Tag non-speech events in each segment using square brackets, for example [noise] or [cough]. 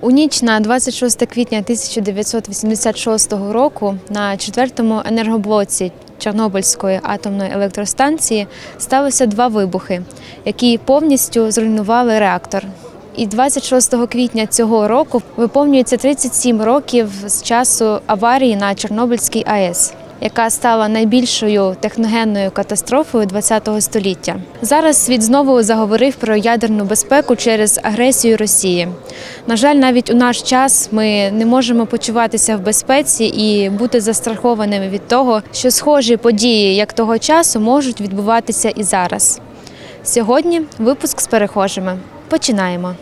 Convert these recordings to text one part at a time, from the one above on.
У ніч на 26 квітня 1986 року на четвертому енергоблоці Чорнобильської атомної електростанції сталося два вибухи, які повністю зруйнували реактор. І 26 квітня цього року виповнюється 37 років з часу аварії на Чорнобильській АЕС, яка стала найбільшою техногенною катастрофою ХХ століття. Зараз світ знову заговорив про ядерну безпеку через агресію Росії. На жаль, навіть у наш час ми не можемо почуватися в безпеці і бути застрахованими від того, що схожі події, як того часу, можуть відбуватися і зараз. Сьогодні випуск з перехожими. Починаємо.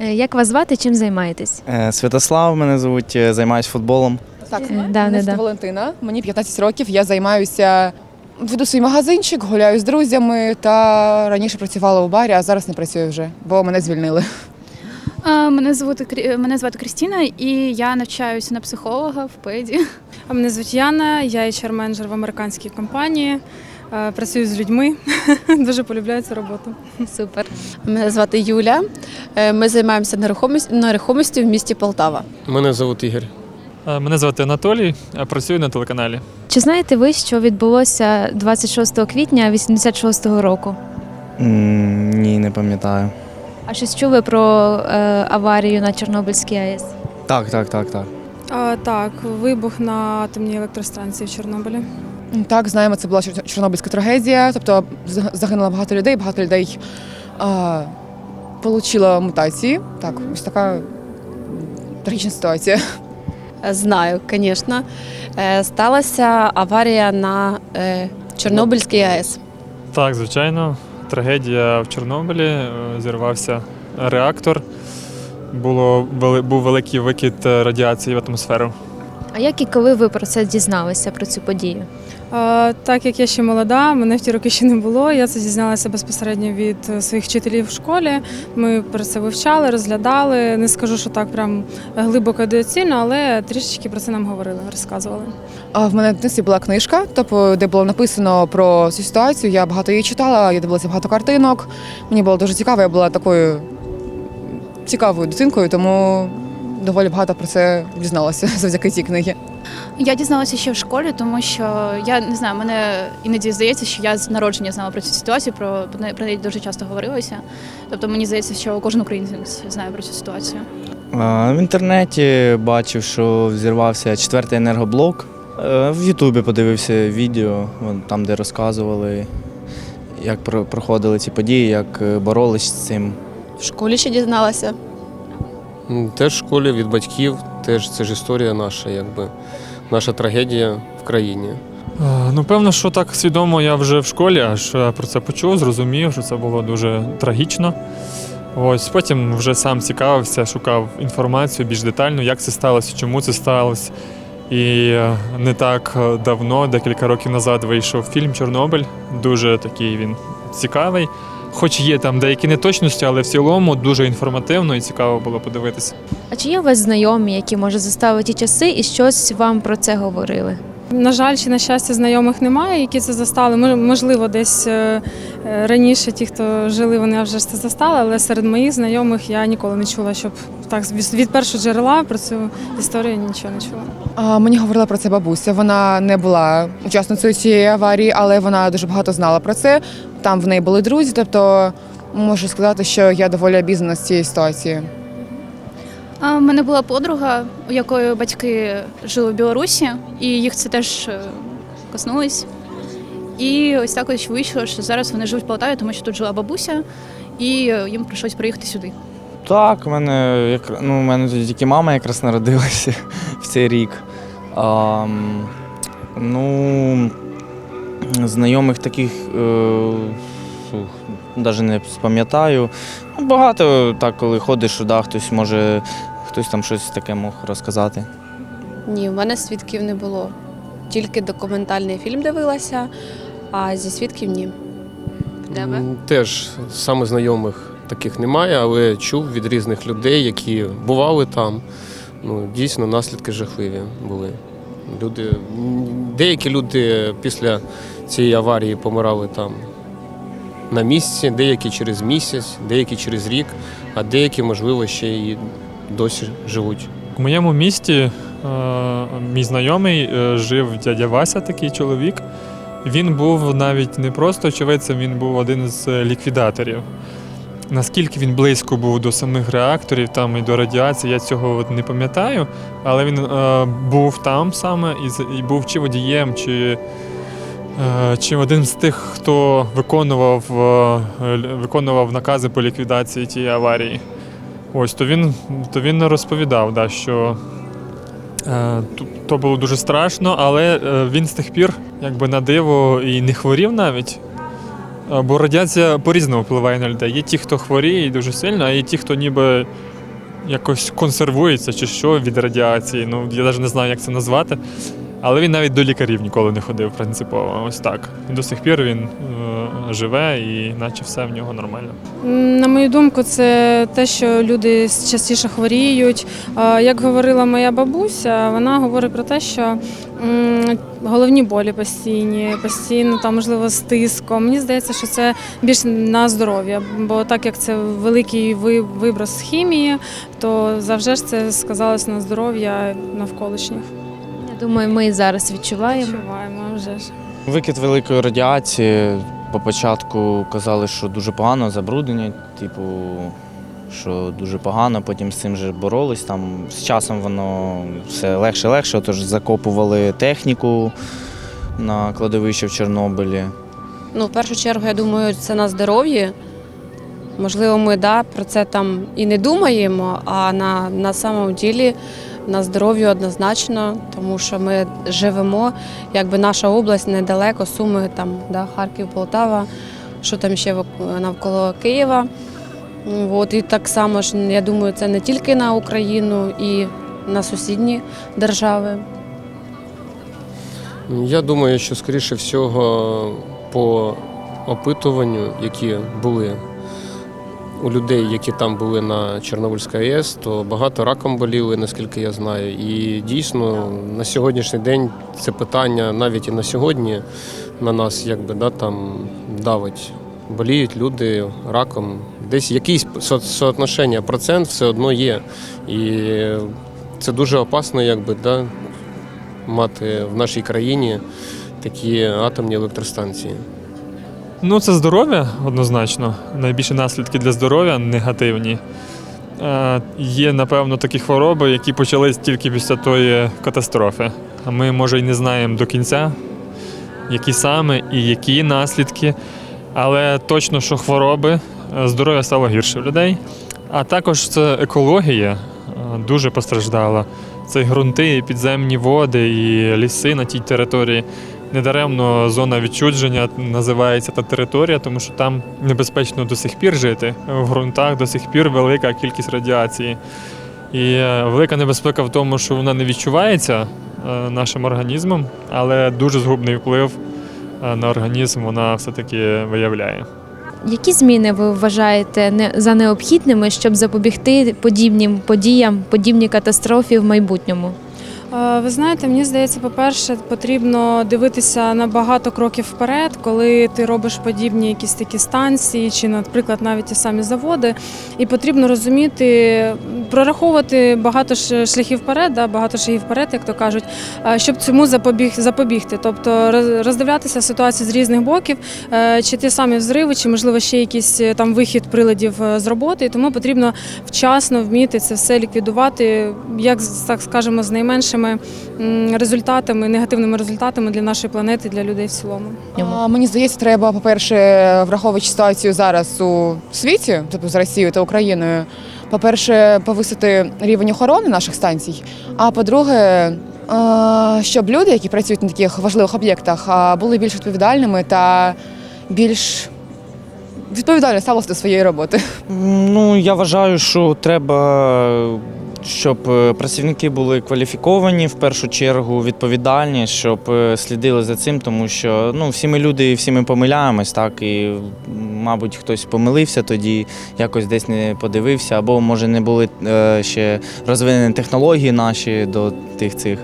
Як вас звати? Чим займаєтесь? Е, Святослав мене звуть, е, займаюсь футболом. Так, Е, да, мене да, да. Валентина, мені 15 років, я займаюся, веду свій магазинчик, гуляю з друзями та раніше працювала у барі, а зараз не працюю вже, бо мене звільнили. Мене звати Крі- мене звати Крістіна, і я навчаюся на психолога в педі. А Мене звуть Яна, я HR-менеджер в американській компанії. Е, Працюю з людьми. [laughs] Дуже полюбляю цю роботу. Супер. Мене звати Юля. Е, Ми займаємося нерухомістю в місті Полтава. Мене звуть Ігор. Е, Мене звати Анатолій, е, працюю на телеканалі. Чи знаєте ви, що відбулося 26 квітня 86-го року? М, Ні, не пам'ятаю. А щось чули про е, аварію на Чорнобильській АЕС? Так, так, так, так. А, так, вибух на атомній електростанції в Чорнобилі. Так, знаємо, це була чорнобильська трагедія, тобто з- загинуло багато людей, багато людей а, отримало мутації. Так, ось така трагічна ситуація. Знаю, звісно. Е, Сталася аварія на е, Чорнобильській АЕС. Так, звичайно, трагедія в Чорнобилі. е, Зірвався реактор. Було, вели- був великий викид радіації в атмосферу. А як і коли ви про це дізналися про цю подію? А, Так як я ще молода, мене в ті роки ще не було. Я це дізналася безпосередньо від е, своїх вчителів в школі. Ми про це вивчали, розглядали. Не скажу, що так прям глибоко і доцільно, але трішечки про це нам говорили, розказували. А в мене в дитинстві була книжка, тобто, де було написано про цю ситуацію. Я багато її читала, я дивилася багато картинок. Мені було дуже цікаво, я була такою цікавою дитинкою, тому доволі багато про це дізналася [laughs] завдяки цій книгі. Я дізналася ще в школі, тому що я не знаю, мене іноді здається, що я з народження знала про цю ситуацію, про, про неї дуже часто говорилося. Тобто мені здається, що кожен українець знає про цю ситуацію. В інтернеті бачив, що взірвався четвертий енергоблок. Е, В Ютубі подивився відео, вон там, де розказували, як про- проходили ці події, як е, боролись з цим. В школі ще дізналася. Теж в школі від батьків, теж це ж історія наша, якби наша трагедія в країні. Е, Ну, певно, що так свідомо я вже в школі, аж про це почув, зрозумів, що це було дуже трагічно. Ось потім вже сам цікавився, шукав інформацію більш детально, як це сталося, чому це сталося. І е, не так е, давно, декілька років назад, вийшов фільм Чорнобиль. Дуже такий він цікавий. Хоч є там деякі неточності, але в цілому дуже інформативно і цікаво було подивитися. А чи є у вас знайомі, які може заставити часи і щось вам про це говорили? На жаль, чи на щастя, знайомих немає, які це застали. Мож- Можливо, десь е, е, раніше ті, хто жили, вони вже це застали, але серед моїх знайомих я ніколи не чула, щоб так від першого джерела про цю історію нічого не чула. А, Мені говорила про це бабуся. Вона не була учасницею цієї аварії, але вона дуже багато знала про це. Там в неї були друзі, тобто можу сказати, що я доволі обізнана з цієї ситуації. В мене була подруга, у якої батьки жили в Білорусі, і їх це теж е, коснулось. І ось так ось вийшло, що зараз вони живуть в Полтаві, тому що тут жила бабуся, і е, їм прийшлось приїхати сюди. Так, у мене, як, ну, у мене тільки мама якраз народилася [laughs] в цей рік. А, ну, знайомих таких, е, фух, навіть не пам'ятаю. Ну, багато так, коли ходиш, да, хтось може, хтось там щось таке мог розказати. Ні, в мене свідків не було. тільки документальний фільм дивилася, а зі свідків ні. Тебе? М, Теж саме знайомих таких немає, але чув від різних людей, які бували там. Ну, дійсно, наслідки жахливі були. Люди, деякі люди після цієї аварії помирали там на місці, деякі через місяць, деякі через рік, а деякі, можливо, ще і досі живуть. У моєму місті е, мій знайомий е, жив дядя Вася, такий чоловік. Він був навіть не просто очевидцем, він був один з ліквідаторів. Наскільки він близько був до самих реакторів там і до радіації, я цього не пам'ятаю, але він е, був там саме і, і був чи водієм, чи, чи один з тих, хто виконував, е, виконував накази по ліквідації тієї аварії. Ось то він, то він розповідав, да, що е, то, було дуже страшно, але е, він з тих пір, якби на диво, і не хворів навіть. Е, Бо радіація по-різному впливає на людей. Є ті, хто хворіє і дуже сильно, а є ті, хто ніби якось консервується чи що від радіації. Ну, я навіть не знаю, як це назвати. Але він навіть до лікарів ніколи не ходив принципово. Ось так. До сих пір він е, живе і наче все в нього нормально. На мою думку, це те, що люди частіше хворіють. Як говорила моя бабуся, вона говорить про те, що головні болі постійні, постійно там, можливо, з тиском. Мені здається, що це більш на здоров'я, бо так як це великий виброс хімії, то завжди ж це сказалось на здоров'я навколишніх. Думаю, ми і зараз відчуваємо. Відчуваємо вже ж. Викид великої радіації. По початку казали, що дуже погано забруднення, типу, що дуже погано, потім з цим же боролись. Там з часом воно все легше легше, тож закопували техніку на кладовище в Чорнобилі. Ну, в першу чергу, я думаю, це на здоров'ї. Можливо, ми да, про це там і не думаємо, а на, на самому ділі на здоров'ю однозначно, тому що ми живемо, якби наша область недалеко, Суми, там, да, Харків, Полтава, що там ще навколо Києва. От, і так само ж, я думаю, це не тільки на Україну і на сусідні держави. Я думаю, що скоріше всього по опитуванню, які були у людей, які там були на Чорнобильській АЕС, то багато раком боліли, наскільки я знаю. І дійсно на сьогоднішній день це питання навіть і на сьогодні на нас якби да, там давить. Боліють люди раком. Десь якийсь со- соотношення, процент все одно є. І це дуже опасно, якби, да, мати в нашій країні такі атомні електростанції. Ну, це здоров'я однозначно. Найбільші наслідки для здоров'я негативні. Е, Є, напевно, такі хвороби, які почались тільки після тої катастрофи. А ми, може, й не знаємо до кінця, які саме і які наслідки. Але точно, що хвороби, е, здоров'я стало гірше в людей. А також це екологія е, дуже постраждала. Це ґрунти, і підземні води, і ліси на тій території. Недаремно зона відчудження називається та територія, тому що там небезпечно до сих пір жити. В ґрунтах до сих пір велика кількість радіації. І е, велика небезпека в тому, що вона не відчувається е, нашим організмом, але дуже згубний вплив е, на організм вона все-таки виявляє. Які зміни ви вважаєте за необхідними, щоб запобігти подібним подіям, подібній катастрофі в майбутньому? Е, Ви знаєте, мені здається, по-перше, потрібно дивитися на багато кроків вперед, коли ти робиш подібні якісь такі станції, чи, наприклад, навіть ті самі заводи. І потрібно розуміти, прораховувати багато шляхів вперед, да, багато шагів вперед, як то кажуть, е, щоб цьому запобіг, запобігти. Тобто роздивлятися ситуацію з різних боків, е, чи ті самі взриви, чи можливо ще якийсь там вихід приладів з роботи. І тому потрібно вчасно вміти це все ліквідувати, як так скажемо, з найменшими м, результатами, негативними результатами для нашої планети, для людей в цілому. А, Мені здається, треба, по-перше, враховуючи ситуацію зараз у світі, тобто з Росією та Україною, по-перше, повисити рівень охорони наших станцій. А по-друге, щоб люди, які працюють на таких важливих об'єктах, були більш відповідальними та більш відповідально ставилися до своєї роботи. Ну, я вважаю, що треба, щоб е, працівники були кваліфіковані в першу чергу, відповідальні, щоб е, слідили за цим, тому що ну, всі ми люди, всі ми помиляємось, так і мабуть хтось помилився тоді, якось десь не подивився, або може не були е, ще розвинені технології наші до тих цих.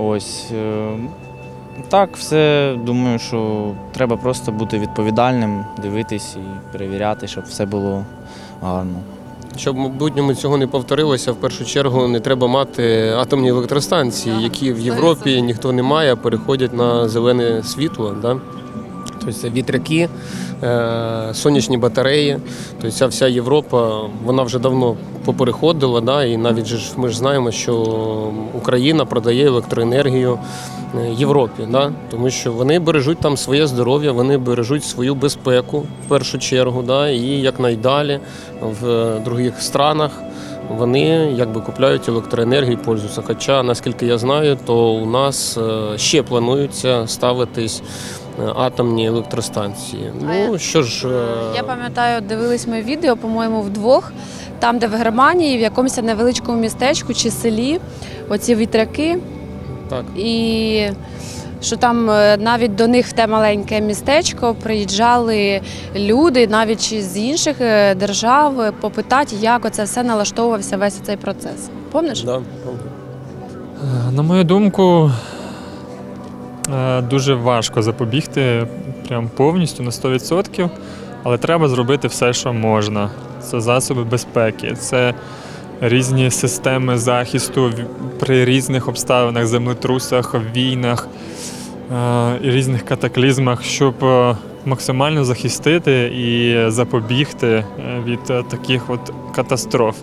Ось. Так, все думаю, що треба просто бути відповідальним, дивитись і перевіряти, щоб все було гарно. Щоб в майбутньому цього не повторилося, в першу чергу не треба мати атомні електростанції, які в Європі ніхто не має, переходять на зелене світло. Да? Тобто вітряки, е, сонячні батареї. Тобто ця вся Європа вона вже давно попереходила. Да? І навіть ж ми ж знаємо, що Україна продає електроенергію е, Європі, да? тому що вони бережуть там своє здоров'я, вони бережуть свою безпеку в першу чергу, да? і якнайдалі в других странах. Вони якби купляють електроенергію і пользуються. Хоча, наскільки я знаю, то у нас е, ще плануються ставитись атомні електростанції. Ну що ж, е, Я пам'ятаю, дивились ми відео, по-моєму, вдвох, там, де в Германії, в якомусь невеличкому містечку чи селі, оці вітряки, так. і що там е, навіть до них в те маленьке містечко приїжджали люди, навіть з інших е, держав, попитати, як оце все налаштовувався весь цей процес. Помниш? Да. На мою думку, дуже важко запобігти прям повністю на 100%, але треба зробити все, що можна. Це засоби безпеки, це різні системи захисту при різних обставинах, землетрусах, війнах е, і різних катаклізмах, щоб е, максимально захистити і запобігти е, від е, таких от катастроф.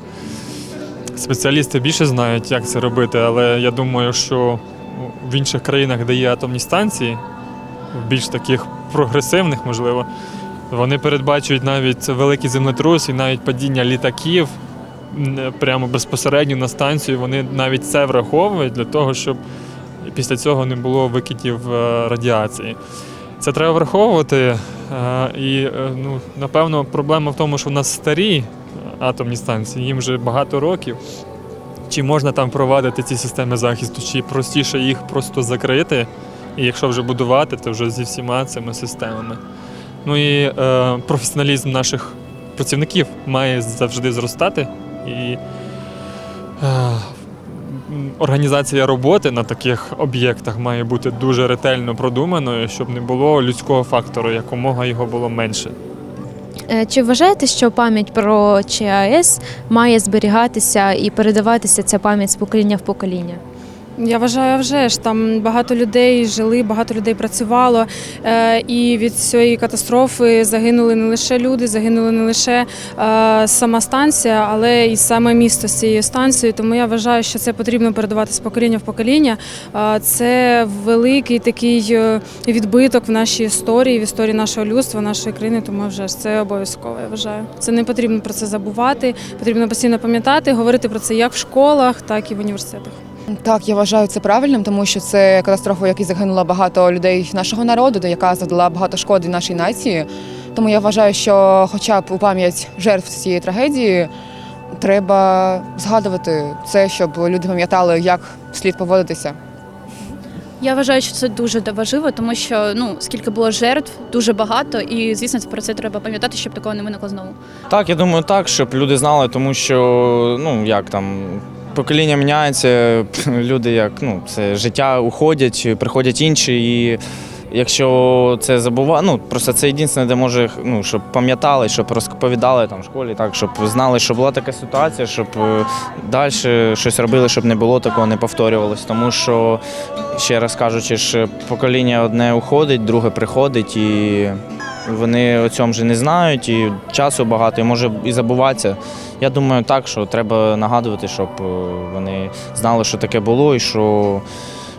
Спеціалісти більше знають, як це робити, але я думаю, що в інших країнах, де є атомні станції, більш таких прогресивних, можливо, вони передбачують навіть великі землетруси, і навіть падіння літаків прямо безпосередньо на станцію. Вони навіть це враховують для того, щоб після цього не було викидів е, радіації. Це треба враховувати. е, І е, ну, напевно проблема в тому, що в нас старі атомні станції, їм вже багато років. Чи можна там провадити ці системи захисту, чи простіше їх просто закрити, і якщо вже будувати, то вже зі всіма цими системами. Ну і е, професіоналізм наших працівників має завжди зростати. І е, організація роботи на таких об'єктах має бути дуже ретельно продуманою, щоб не було людського фактору, якомога його було менше. Е, Чи вважаєте, що пам'ять про ЧАЕС має зберігатися і передаватися ця пам'ять з покоління в покоління? Я вважаю, вже ж там багато людей жили, багато людей працювало. Е, і від цієї катастрофи загинули не лише люди, загинули не лише е, сама станція, але і саме місто з цією станцією. Тому я вважаю, що це потрібно передавати з покоління в покоління. Е, це великий такий відбиток в нашій історії, в історії нашого людства, нашої країни. Тому вже ж це обов'язково. Я вважаю. Це не потрібно про це забувати. Потрібно постійно пам'ятати, говорити про це як в школах, так і в університетах. Так, я вважаю це правильним, тому що це катастрофа, в якій загинуло багато людей нашого народу, яка завдала багато шкоди нашій нації. Тому я вважаю, що хоча б у пам'ять жертв цієї трагедії треба згадувати це, щоб люди пам'ятали, як слід поводитися. Я вважаю, що це дуже важливо, тому що ну скільки було жертв, дуже багато, і звісно, про це треба пам'ятати, щоб такого не виникло знову. Так, я думаю, так, щоб люди знали, тому що ну як там. Покоління міняється, [laughs] люди як ну це життя уходять, приходять інші, і якщо це забува, ну просто це єдине, де може ну щоб пам'ятали, щоб розповідали там в школі, так щоб знали, що була така ситуація, щоб далі щось робили, щоб не було такого, не повторювалось. Тому що ще раз кажучи, покоління одне уходить, друге приходить і. Вони о цьому вже не знають, і часу багато, і може і забуватися. Я думаю, так, що треба нагадувати, щоб е, вони знали, що таке було, і що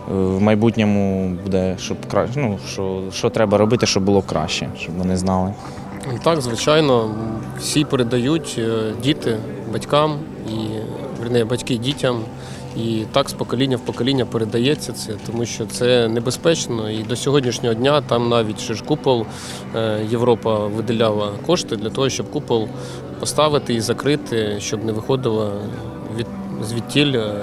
е, в майбутньому буде, щоб кра... ну, що, що треба робити, щоб було краще, щоб вони знали. Так, звичайно, всі передають е, діти батькам і верне, батьки дітям. І так з покоління в покоління передається це, тому що це небезпечно. І до сьогоднішнього дня там навіть ж купол е, Європа виділяла кошти для того, щоб купол поставити і закрити, щоб не виходило від звідтіль е,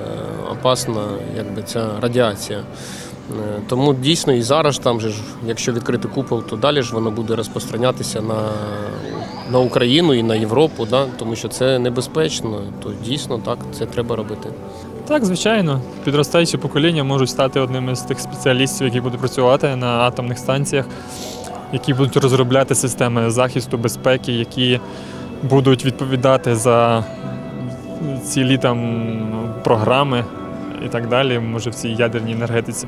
опасна якби, ця радіація. Е, Тому дійсно і зараз там же якщо відкрити купол, то далі ж воно буде розпространятися на, на Україну і на Європу, да? тому що це небезпечно. То дійсно так, це треба робити. Так, звичайно, підростаючі покоління можуть стати одними з тих спеціалістів, які будуть працювати на атомних станціях, які будуть розробляти системи захисту, безпеки, які будуть відповідати за цілі там програми і так далі, може в цій ядерній енергетиці.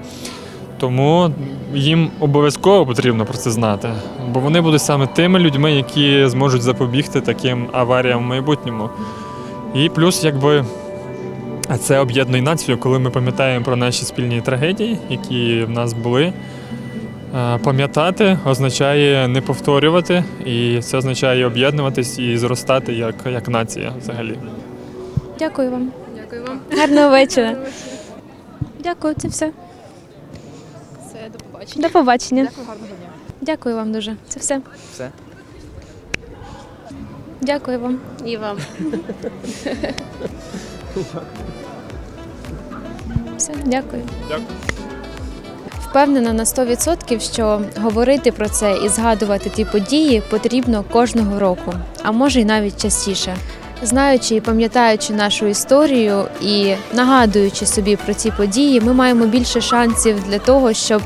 Тому їм обов'язково потрібно про це знати, бо вони будуть саме тими людьми, які зможуть запобігти таким аваріям в майбутньому. І плюс, якби це об'єднує націю, коли ми пам'ятаємо про наші спільні трагедії, які в нас були. Е, Пам'ятати означає не повторювати, і це означає об'єднуватись і зростати як, як нація взагалі. Дякую вам. Дякую вам. Гарного вечора. Дякую, це все. Побачення. До побачення. Дякую, гарного дня. Дякую вам дуже. Це все. Все. Дякую вам. І вам. Все, дякую. Дякую. Впевнена на 100%, що говорити про це і згадувати ті події потрібно кожного року, а може й навіть частіше. Знаючи і пам'ятаючи нашу історію і нагадуючи собі про ці події, ми маємо більше шансів для того, щоб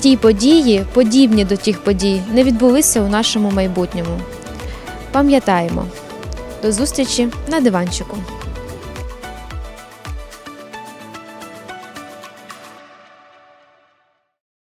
ті події, подібні до тих подій, не відбулися у нашому майбутньому. Пам'ятаємо. До зустрічі на диванчику.